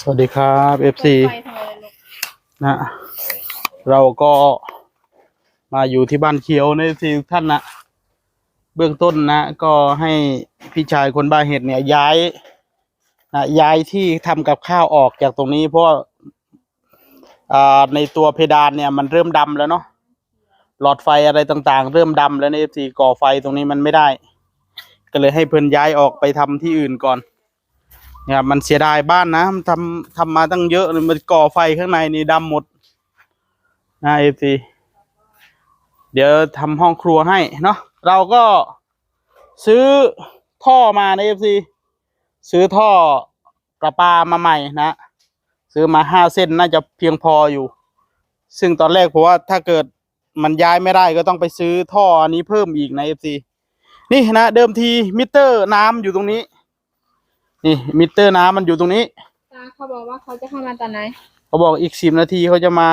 สวัสดีครับ FC ไฟทำไมลูกนะเราก็มาอยู่ที่บ้านเขียวในทีทุกท่านนะเบื้องต้นนะ ก็ให้พี่ชายคนบ้าเห็ดเนี่ยย้ายนะย้ายที่ทำกับข้าวออกจากตรงนี้ เพราะาในตัวเพดานเนี่ยมันเริ่มดำแล้วเนาะหลอดไฟอะไรต่างๆ เริ่มดำแล้วใน FC ก่อไฟตรงนี้มันไม่ได้ ก็เลยให้เพิ่นย้ายออกไปทำที่อื่นก่อน เนี่ยมันเสียดายบ้านนะมันทำทำมาตั้งเยอะมันก่อไฟข้างในนี่ดำหมดนะเอฟซีเดี๋ยวทำห้องครัวให้เนาะเราก็ซื้อท่อมาในเอฟซีซื้อท่อประปามาใหม่นะ ซื้อมาห้าเส้นน่าจะเพียงพออยู่ ซึ่งตอนแรกผมว่าถ้าเกิดมันย้ายไม่ได้ก็ต้องไปซื้อท่ออันนี้เพิ่มอีกในเอฟซีนี่นะเดิมทีมิเตอร์น้ำอยู่ตรงนี้ นี่มิเตอร์น้ำมันอยู่ตรงนี้ ตาเขาบอกว่าเขาจะเข้ามาตอนไหน เขาบอกอีกสิบนาทีเขาจะมา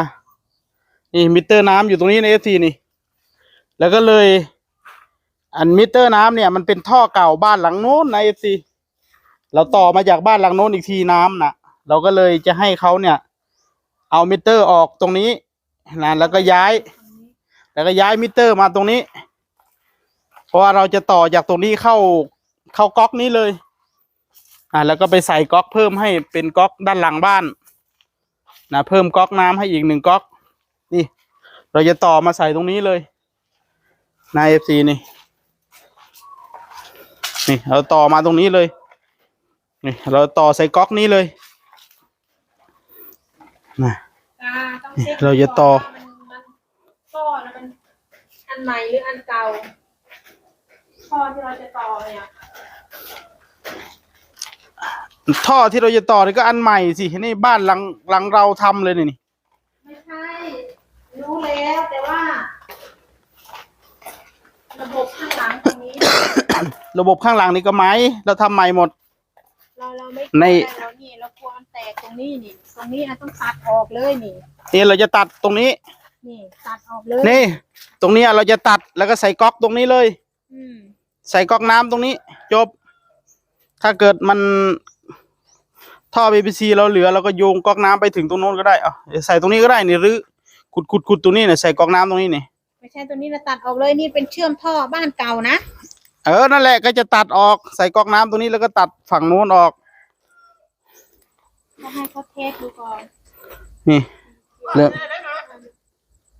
นี่มิเตอร์น้ำอยู่ตรงนี้ในเอฟซีนี่ แล้วก็เลย อันมิเตอร์น้ำเนี่ยมันเป็นท่อเก่าบ้านหลังโน้นในเอฟซีเราต่อมาจากบ้านหลังโน้นอีกทีน้ำน่ะ เราก็เลยจะให้เขาเนี่ย เอามิเตอร์ออกตรงนี้นะแล้วก็ย้าย แล้วก็ย้ายมิเตอร์มาตรงนี้ เพราะว่าเราจะต่อจากตรงนี้เข้าเข้าก๊อกนี้เลย อ่าแล้วก็ไปใส่ก๊อกเพิ่มให้เป็นก๊อกด้านหลังบ้านนะเพิ่มก๊อกน้ำให้อีกหนึ่งก๊อก นี่ เราจะต่อมาใส่ตรงนี้เลยในเอฟซีนี่ นี่ เราต่อมาตรงนี้เลย นี่ เราต่อใส่ก๊อกนี้เลยนะตาต้องเช็คเราจะต่อว่ามันมันท่อนะมันอันใหม่หรืออันเก่าท่อที่เราจะต่อเนี่ย ท่อที่เราจะต่อนี่ก็อันใหม่สินี่บ้านหลังหลังเราทำเลยนี่นี่ไม่ใช่ รู้แล้วแต่ว่า ระบบข้างหลังตรงนี้ ระบบข้างหลังนี่ก็ไม้เราทำใหม่หมด เราเราไม่ใน เรานี่เรากลัวมันแตกตรงนี้นี่ ตรงนี้เราต้องตัดออกเลยนี่ นี่เราจะตัดตรงนี้ นี่ตัดออกเลยนี่ ตรงนี้เราจะตัดแล้วก็ใส่ก๊อกตรงนี้เลย อืมใส่ก๊อกน้ำตรงนี้ จบ ถ้าเกิดมัน ท่อ PVC เราเหลือเราก็โยงก๊อกน้ำไปถึงตรงโน้นก็ได้เอาเดี๋ยวใส่ตรงนี้ก็ได้นี่หรือขุดขุดขุดตรงนี้เนี่ยใส่ก๊อกน้ำตรงนี้นี่ไม่ใช่ตัวนี้เราตัดออกเลยนี่เป็นเชื่อมท่อบ้านเก่านะเออนั่นแหละก็จะตัดออกใส่ก๊อกน้ำตรงนี้แล้วก็ตัดฝั่งโน้นออกก็ให้เขาเทสดูก่อนนี่เริ่ม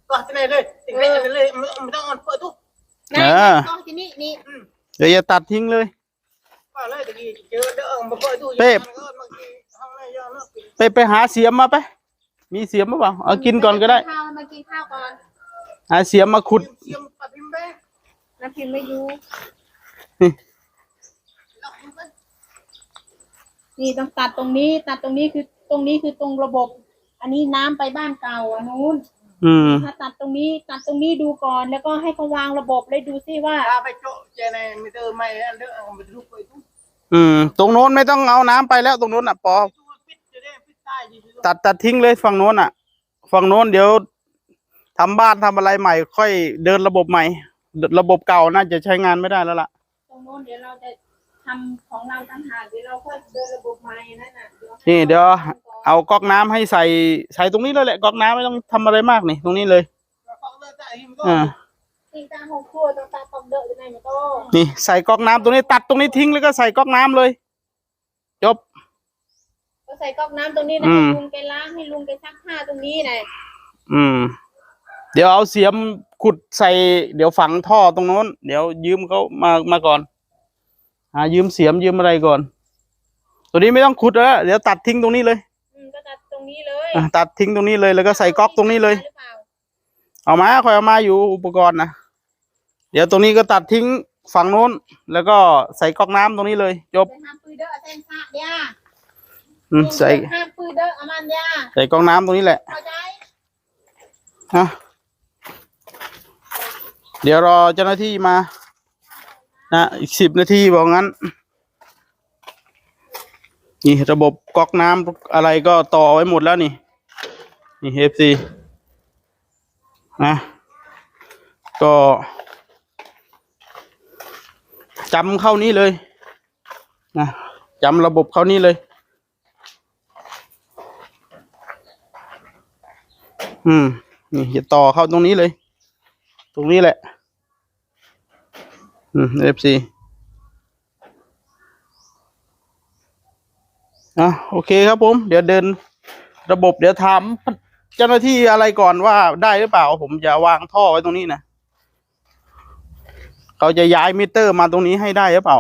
ก็ที่ไหนเลยติดไปเลยไม่ไม่ต้องอ่อนเปิดทุกนายเออกล้องที่นี่นี่เดี๋ยวจะตัดทิ้งเลยก็เลยตะกี้เจอเด้อมาเปิดทุกเป๊ะ ไปไปหาเสียมมาไป มีเสียมหรือเปล่าเอากินก่อนก็ได้ ข้าวมากินข้าวก่อนหาเสียมมาขุดเยี่ยมปัดพิมพ์ไปน้ำพิมพ์ไม่อยู่นี่ต้องตัดตรงนี้ ตัดตรงนี้คือตรงนี้คือตรงระบบ อันนี้น้ำไปบ้านเก่าอันนู้นอืม ถ้าตัดตรงนี้ตัดตรงนี้ดูก่อน แล้วก็ให้เขาวางระบบเลยดูซิว่าถ้าไปโจ๊ะเจในมิเตอร์ไม่เด้อมาดูไปทุกอืม ตรงโน้นไม่ต้องเอาน้ำไปแล้วตรงโน้นอะปอ ทุกปิดจะได้ปิดใต้ดีตัดตัดทิ้งเลยฝั่งโน้นอะ ฝั่งโน้นเดี๋ยวทำบ้านทำอะไรใหม่ ค่อยเดินระบบใหม่ ระบบเก่าน่าจะใช้งานไม่ได้แล้วล่ะตรงโน้นเดี๋ยวเราจะทำของเราต่างหากเดี๋ยวเราค่อยเดินระบบใหม่นั่นน่ะให้นี่เดี๋ยวขาทำก่อนเอาก๊อกน้ำให้ใส่ใส่ตรงนี้เลยแหละก๊อกน้ำไม่ต้องทำอะไรมากนี่ตรงนี้เลยฟังเลยใต้หิมก็อ่าตีตาหกครัวต้องตาตอมเดอะยังไงมันก็นี่ใส่ก๊อกน้ำตรงนี้ตัดตรงนี้ทิ้งแล้วก็ใส่ก๊อกน้ำเลย จบก็ ใส่ก๊อกน้ำตรงนี้นะอืมให้ลุงแกล้างให้ลุงแกซักผ้าตรงนี้นะอืม เดี๋ยวเอาเสียมขุดใส่ เดี๋ยวฝังท่อตรงโน้น เดี๋ยวยืมเขามามาก่อนหายืมเสียมยืมอะไรก่อน ตัวนี้ไม่ต้องขุดแล้วเดี๋ยวตัดทิ้งตรงนี้เลยอืมก็ตัดตรงนี้เลยอะตัดทิ้งตรงนี้เลยแล้วก็ใส่ก๊อกตรงนี้เลยหรือเปล่าเอามาคอยเอามาอยู่อุปกรณ์นะเดี๋ยวตรงนี้ก็ตัดทิ้งฝั่งโน้น แล้วก็ใส่ก๊อกน้ำตรงนี้เลย จบ ไปห้ามปืนเด้อเส้นผ้าเดีย อืมใส่ห้ามปืนเด้ออามันเดียใส่ก๊อกน้ำตรงนี้แหละเข้าใจฮะเดี๋ยวรอเจ้าหน้าที่มา นะอีกสิบนาทีบอกงั้น นี่ระบบก๊อกน้ำอะไรก็ต่อไว้หมดแล้วนี่ นี่เอฟซีนะก็จำเข้านี้เลยนะจำระบบเข้านี้เลย อืมนี่จะต่อเข้าตรงนี้เลย ตรงนี้แหละ อืมเอฟซีอะโอเคครับผม เดี๋ยวเดินระบบเดี๋ยวถามเจ้าหน้าที่อะไรก่อนว่าได้หรือเปล่า ผมจะวางท่อไว้ตรงนี้นะเขาจะย้ายมิเตอร์มาตรงนี้ให้ได้หรือเปล่า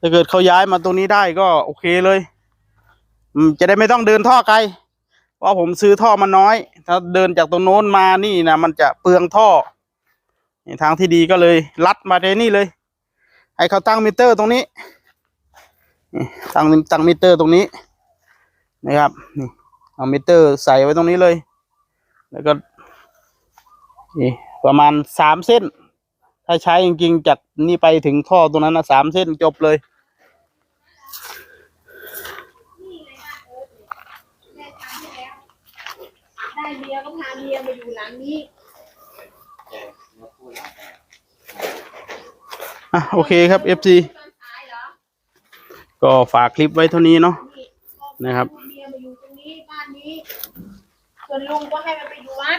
ถ้าเกิดเขาย้ายมาตรงนี้ได้ก็โอเคเลยอืมจะได้ไม่ต้องเดินท่อไกลเพราะผมซื้อท่อมาน้อย ถ้าเดินจากตรงโน้นมานี่นะมันจะเปลืองท่อนี่ทางที่ดีก็เลยลัดมาในนี่เลย ให้เขาตั้งมิเตอร์ตรงนี้ตั้งตั้งมิเตอร์ตรงนี้นะครับนี่เอามิเตอร์ใส่ไว้ตรงนี้เลย แล้วก็นี่ประมาณสามเส้น ถ้าใช้จริงๆจากนี่ไปถึงท่อตรงนั้นนะสามเส้นจบเลย แม่ทำให้แล้ว ได้ เมียก็พาเมียมาอยู่หลังนี้ อะโอเคครับ FC ตอนท้ายเหรอก็ฝากคลิปไว้เท่านี้เนาะนี่นะครับ เมียมาอยู่ตรงนี้บ้านนี้ ส่วนลุงก็ให้มันไปอยู่วัด